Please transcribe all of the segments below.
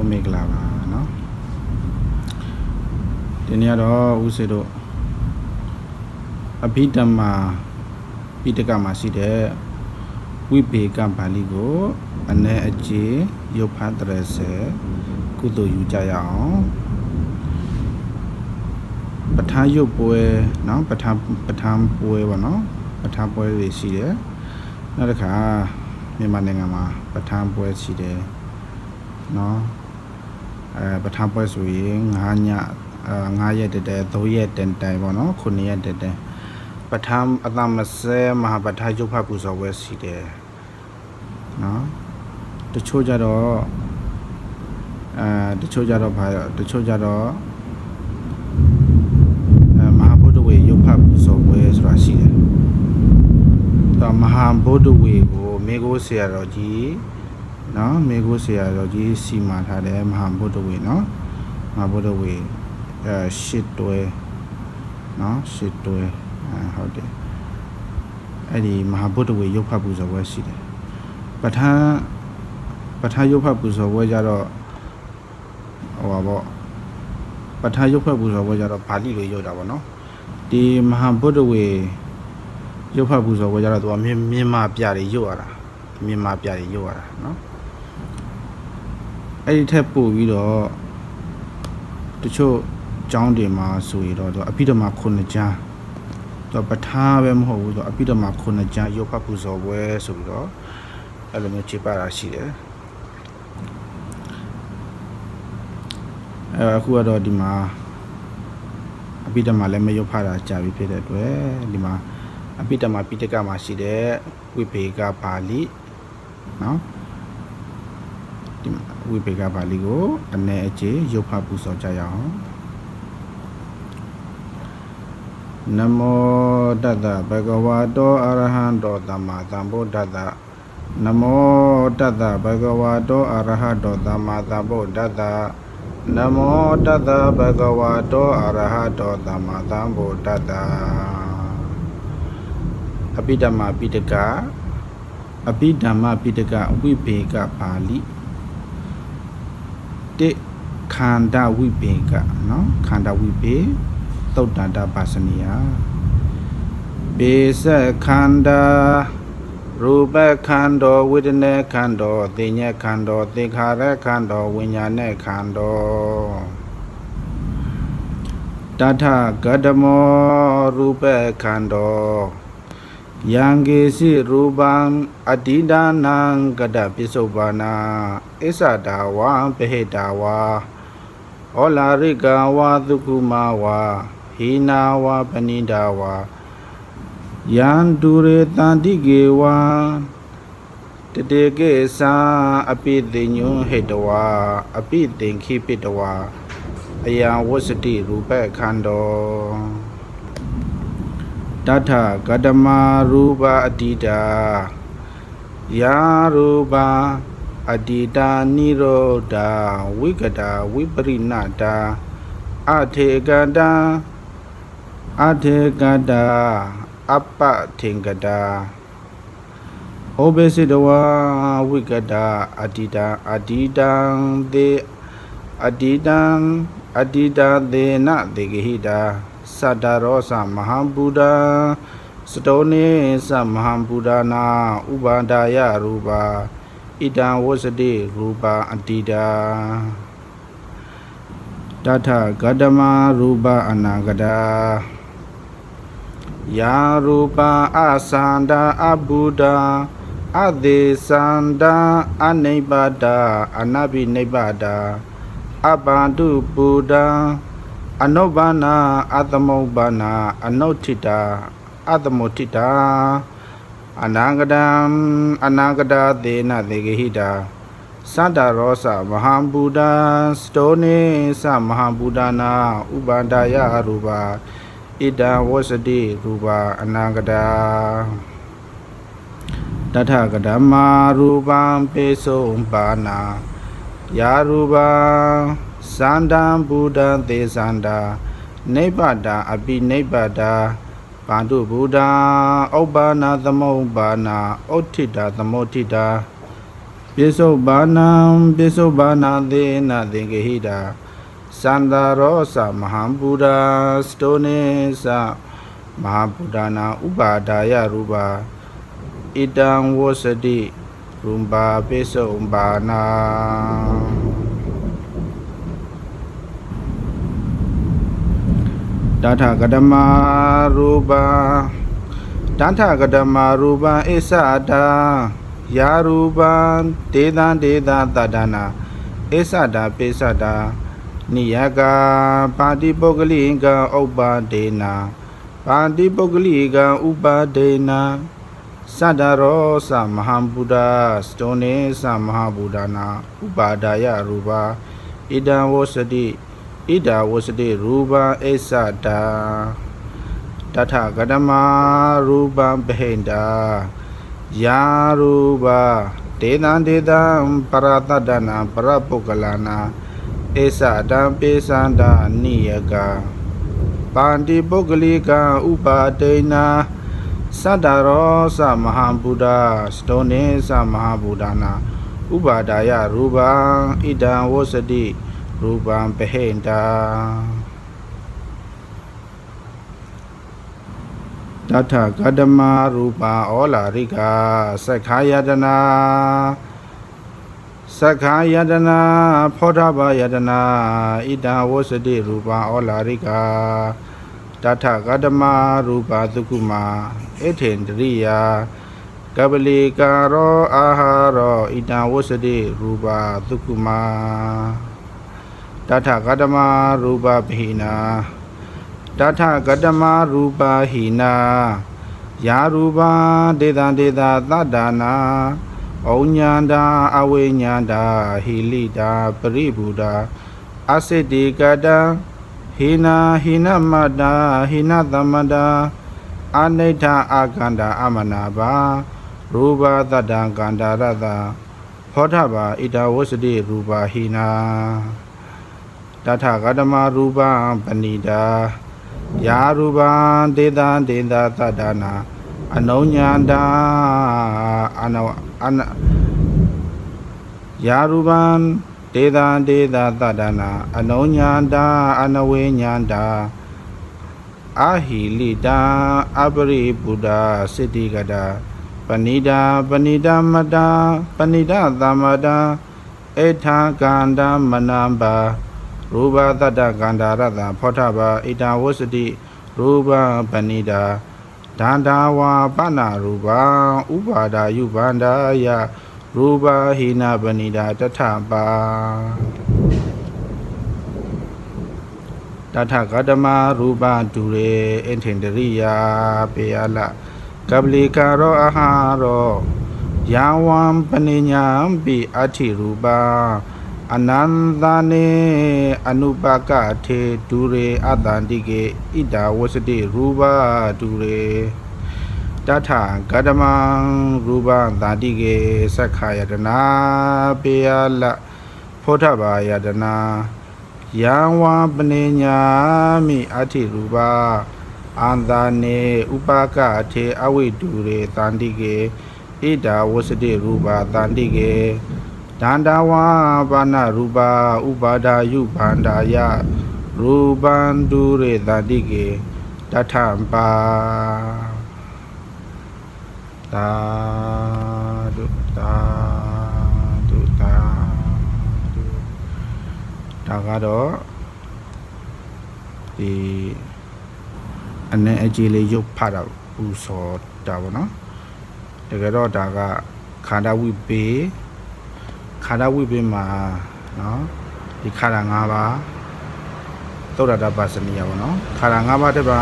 လုံးမင်္ဂလာပါเนาะဒီနေ့ကတော့ဦးစေတို့အဘိဓမ္မာပိဋကမှာရှိတဲ့ဝိပေကပါဠိကိုအ ਨੇ အကျေရုပ်ဖတ်တရစေကုသိုလ်ယူကြရအောင်ပဋ္ဌာန်းရုပ်ပွဲเนาะပဋ္ဌာန်းပဋ္ဌာန်းပွဲပေါ့เนาะပဋ္ဌာန်းပွဲတွေရှိတယ်နောက်တစ်ခါမြန်မာနိုင်ငံမှာပဋ္ဌာန်းပွဲရှိတယ် เนาะ အဲပထမပွဲဆိုရင်9ည9ရက်တည်း3ရက်တန်တိုင်ပေါ့နော်9ရက်တည်းပထမအသမဆဲမဟာပထရုပ်ဖတ်ပူဇော်ပွဲစီတယ်နော်တချို့ကြတော့အဲတချို့ကြတော့ဘာတချို့ကြတော့အဲမဟာဘုဒ္ဓဝေရုပ်ဖတ်ပူဇော်ပွဲဆိုတာရှိတယ်ဒါမဟာဘုဒ္ဓဝေကိုမေကိုဆရာတော်ကြီး နော်မေကိုဆရာတော်ကြီးစီမာထားတယ်မဟာဗုဒ္ဓဝေနော်မဟာဗုဒ္ဓဝေအဲရှစ်တွဲနော်ရှစ်တွဲအဲဟုတ်တယ်အဲ့ဒီမဟာဗုဒ္ဓဝေရုပ်ဖတ်ပူဇော်ပွဲရှိတယ်ပဋ္ဌာန်းပဋ္ဌာန်းရုပ်ဖတ်ပူဇော်ပွဲကြတော့ဟိုပါပေါ့ပဋ္ဌာန်းရုပ်ဖတ်ပူဇော်ပွဲကြတော့ဗာလိလိုရုပ်တာပေါ့နော်ဒီမဟာဗုဒ္ဓဝေရုပ်ဖတ်ပူဇော်ပွဲကြတော့သူကမြင်မြင်မာပြတွေရုပ်ရတာမြင်မာပြတွေရုပ်ရတာနော် အဲ့ဒီထက်ပို့ပြီးတော့တချို့ကျောင်းတွေမှာဆိုရင်တော့သူအပိဓမ္မာခုနှစ်ကျမ်းသူပဋ္ဌာန်းပဲမဟုတ်ဘူးသူအပိဓမ္မာခုနှစ်ကျမ်းရုပ်ဖတ်ပူဇော်ပွဲဆိုပြီးတော့အဲ့လိုမျိုးခြေပတာရှိတယ်အဲအခုကတော့ဒီမှာအပိဓမ္မာလည်းမရုပ်ဖတ်တာကြာပြီဖြစ်တဲ့အတွက်ဒီမှာအပိဓမ္မာပိဋကမှာရှိတဲ့ဝိပေကပါဠိနော်ဒီ ဝိပေကပါဠိကိုအ ਨੇ အခြေရုပ်ဖတ်ပူဇော်ကြရအောင်နမောတတ္တဘဂဝါတောအရဟံတောသမ္မာသမ္ဗုဒ္ဓတ္တနမောတတ္တဘဂဝါတောအရဟံတောသမ္မာသမ္ဗုဒ္ဓတ္တနမောတတ္တဘဂဝါတောအရဟံတောသမ္မာသမ္ဗုဒ္ဓတ္တအပိဓမ္မာပိဋကအပိဓမ္မာပိဋကဝိပေကပါဠိ တိခန္ဓာဝိပေကနော်ခန္ဓာဝိပေသုတ်တန္တပါစနိယပေစခန္ဓာရူပခန္ဓာဝေဒနာခန္ဓာသိဉ္ဇခန္ဓာသင်္ခါရခန္ဓာဝိညာဏခန္ဓာတထဂတမောရူပခန္ဓာ ယံကေစီရူပံအတ္တိဒါနံကတပိစုပ္ပနာအစ္ဆတာဝံပဟိတာဝါဩလာရိကဝါသုကုမာဝါဟိနာဝါပဏိတာဝါယံဒူရေတန္တိကေဝါတတေကေသာအပိတိညုဟိတဝါအပိသင်္ခိပိတဝါအယံဝစတိရူပခန္တော တထကတမရူပအတ္တိတာယာရူပအတ္တိတာနိရောဓဝိကတာဝိပရိဏတာအထေကတာအထေကတာအပ္ပထေကတာဩဘေစိတဝါဝိကတာအတ္တိတာအတ္တိတံသေအတ္တိတံအတ္တိတာသေနသေဂဟိတာ စတ္တရောသမဟံဗုဒ္ဓစတောနေသမဟံဗုဒ္ဓနာဥပါဒါယရူပါဣတံဝစတိရူပါအတ္တိတာတထဂတမရူပအနာဂတာယာရူပါအသန္တာအဗုဒ္ဓအသေသန္တာအနိဗ္ဗတာအနဘိနိဗ္ဗတာအပန္တုပုဒ္ဓ အနုဘာနာအသမုဘာနာအနုဋ္ဌိတာအသမုဋ္ဌိတာအနာဂတံအနာဂတသေနသေဂဟိတာသတ္တရောသမဟာဗုဒ္ဓစတောနေသမဟာဗုဒ္ဓနာဥပါဒာယရူပါဣတံဝစတိရူပါအနာဂတာတထကဓမ္မာရူပံပေစုံပါနာယာရူပါ သန္တံဘုဒ္ဓံသေသန္တာနိဗ္ဗတာအပိနိဗ္ဗတာပါတုဘုဒ္ဓံဥပ္ပါနာသမုပ္ပါနာဥဋ္ဌိတာသမုဋ္ဌိတာပိစုဘာနံပိစုဘာနာသေနသင်္ကေဟိတာသန္တာရောသမဟံဗုဒ္ဓစတောနေသမဟာဗုဒ္ဓနာဥပါဒါယရူပါဣတံဝစတိရူပါပိစုဘာနာ တထကတမရူပါတထကတမရူပံဣသတာယာရူပံဒေသံဒေသတတနာဣသတာပိသတာနိယကပါတိပုဂ္ဂလိကံဥပ္ပါဒေနာပါတိပုဂ္ဂလိကံဥပ္ပါဒေနာသတ္တရောသမဟံဗုဒ္ဓစတောနေသမဟာဗုဒ္ဓနာဥပါဒါယရူပါဣဒံဝစတိ ဣဒာဝစတိရူပံဣသတာတထကတမရူပံပဟိန္တာယာရူပဒေသံဒေသံပရတတ္တနာပရပုဂ္ဂလနာဧသတံပေသန္တာနိယကပါန္တိပုဂ္ဂလိကံဥပါဒေနာသတ္တရောသမဟံဗုဒ္ဓစတောနေသမဟာဗုဒ္ဓနာဥပါဒါယရူပံဣဒံဝစတိ ရူပံပဟိန္တာတထကတမရူပံဩလာရိကသက္ခာယတနာသက္ခာယတနာဖောဓဘာယတနာဣဒံဝစတိရူပံဩလာရိကတထကတမရူပသုကုမာဣထေန္တရိယာကပလီကာရောအာဟာရောဣတံဝစတိရူပသုကုမာ တထကတမရူပပဟိနာတထကတမရူပဟိနာယာရူပဒေသံဒေသသတ္တနာဩညာန္တာအဝိညာန္တာဟိလိတာပရိဘူတာအစိတိကတံဟိနာဟိနမတ္တာဟိနသမတ္တာအနိဋ္ဌအာကန္တာအမနာဘာရူပတတ္တံကန္တာရတဖောထဘာဣတဝစတိရူပါဟိနာ တထကတမရူပံပဏိတာယာရူပံဒေသံဒေသသတ္တနာအနုညန္တာအနဝအနယာရူပံဒေသံဒေသသတ္တနာအနုညန္တာအနဝေညန္တာအာဟိလိတာအပရိပုဒ္ဓစိတ္တိကတာပဏိတာပဏိတမတာပဏိတသမတာဧထာကန္တမနံပါ ရူပတတ္တကန္တာရတဖောထဘာဣတဝစတိရူပပဏိတာဒန္တာဝါပနာရူပဥပါဒာယုဗန္ဒာယရူပဟိနာပဏိတာတထပါတထကတမရူပတူရေအင်ထင်တရိယာပေယလကပလီကာရောအဟာရောယာဝံပနိညာပိအဋ္ဌိရူပ အနန္တနေအနုပကထေဒူရေအတန္တိကေဣဒာဝစတိရူပဒူရေတထဂတမံရူပသာတိကေသက္ခာယတနာပေယလဖောထဘာယတနာယံဝါပနိညာမိအဋ္ဌိရူပအန္တာနေဥပကထေအဝိတူရေတန္တိကေဣဒာဝစတိရူပတန္တိကေ ဒန္တာဝါပါဏရူပဥပါဒာယုဗန္ဒာယရူပံတုရေတန္တိကေတထံပါသာဓုသာဓုသာဓုဒါကတော့ဒီအနေအကြီးလေးရုပ်ဖတ်တာပူစော်တာပေါ့နော်တကယ်တော့ဒါကခန္ဓာဝိပေ ခန္ဓာဝိပေမှာနော်ဒီခန္ဓာ၅ပါးသုဒ္ဓတာပါစနိယပေါ့နော်ခန္ဓာ၅ပါးတပါ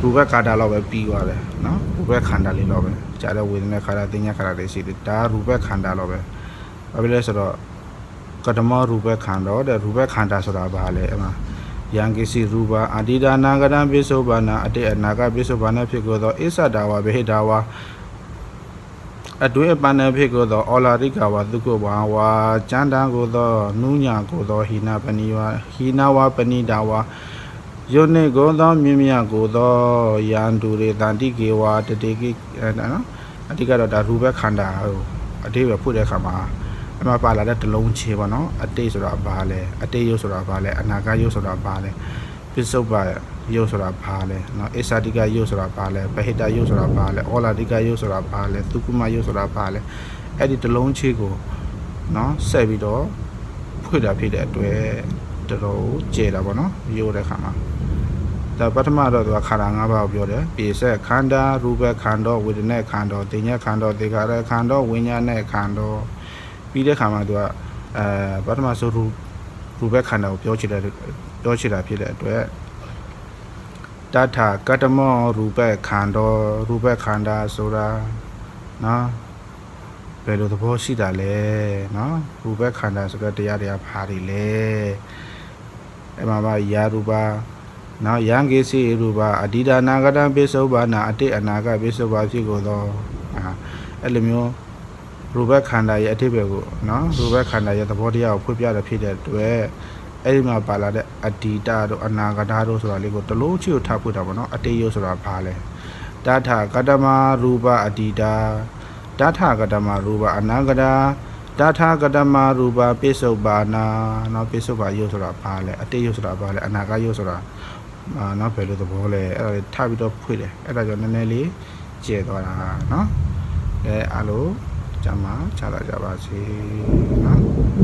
ရူပခန္ဓာလောက်ပဲပြီးသွားတယ်နော်ရူပခန္ဓာလေးတော့ပဲကြာတဲ့ဝေဒနာခန္ဓာသင်ညာခန္ဓာတွေရှိတယ်ဒါရူပခန္ဓာလောက်ပဲဘာဖြစ်လဲဆိုတော့ကတမရူပခန္ဓာတဲ့ရူပခန္ဓာဆိုတာဘာလဲအမှယံကိစီရူပအတိဒါနာကတံပိစုဘာနာအတေအနာကပိစုဘာနာဖြစ်ကိုသောအစ္ဆဒါဝဘေဟိတာဝါ အတွင်းအပန္နဖြစ်ကိုသောအောလာရိကဝသုကုဘာဝါကျမ်းတန်ကိုသောနုညာကိုသောဟိနာပဏိဝါဟိနာဝပဏိတာဝါယုန်နေကိုသောမြင့်မြတ်ကိုသောယန္တုရေတန္တိကေဝါတတေကိအဲနော်အတိကတော့ဒါရူပခန္ဓာဟိုအတိတ်ပဲဖွင့်တဲ့အခါမှာအမှပါလာတဲ့တလုံးချေပေါ့နော်အတိတ်ဆိုတာဘာလဲအတိတ်ရုပ်ဆိုတာဘာလဲအနာဂတ်ရုပ်ဆိုတာဘာလဲပစ္စုပ္ပန် ရုပ်ဆိုတာဘာလဲနော်အစ္ဆာတိကရုပ်ဆိုတာဘာလဲပဟိတရုပ်ဆိုတာဘာလဲဩလာတိကရုပ်ဆိုတာဘာလဲသုကုမရုပ်ဆိုတာဘာလဲအဲ့ဒီတလုံးချေကိုနော်ဆက်ပြီးတော့ဖွင့်တာဖြစ်တဲ့အတွက်တော်တော်ကျေတာပေါ့နော်ရိုးတဲ့ခါမှာဒါပထမတော့သူကခန္ဓာ၅ပါးကိုပြောတယ်ပြေဆက်ခန္ဓာရူပခန္ဓာဝေဒနာခန္ဓာတင်ညက်ခန္ဓာဒေဂရခန္ဓာဝိညာဉ်နဲ့ခန္ဓာပြီးတဲ့ခါမှာသူကအဲပထမဆိုရူရူပခန္ဓာကိုပြောချင်တယ်ပြောချင်တာဖြစ်တဲ့အတွက် တထကတ္တမောရူပခန္ဓာရူပခန္ဓာဆိုတာနော်ဘယ်လိုသဘောရှိတာလဲနော်ရူပခန္ဓာဆိုတော့တရားတရားဘာတွေလဲအဲ့မှာပါယာရူပနောက်ယံကိစီရူပအဒီဒါနာဂတံပိစုဘာနာအတိတ်အနာဂတ်ပိစုဘာဖြစ်ကိုတော့အာအဲ့လိုမျိုးရူပခန္ဓာရဲ့အတိတ်ပဲကိုနော်ရူပခန္ဓာရဲ့သဘောတရားကိုဖွင့်ပြတဲ့ဖြစ်တဲ့အတွက် အဲ့ဒီမှာပါလာတဲ့အတ္တိတတို့အနာဂတတို့ဆိုတာလေးကိုတလုံးချို့ထားဖွင့်တာပေါ့နော်အတေယုဆိုတာဘာလဲတာထကတမရူပအတ္တိတာတာထကတမရူပအနာဂတာတာထကတမရူပပိစုပါနာနော်ပိစုပါယုဆိုတာဘာလဲအတေယုဆိုတာဘာလဲအနာဂယုဆိုတာအာနော်ဘယ်လိုသဘောလဲအဲ့ဒါလေးထပြီးတော့ဖွင့်တယ်အဲ့ဒါကြောင့်နည်းနည်းလေးကျဲသွားတာနော်အဲအလိုကျမချလာကြပါစေနော်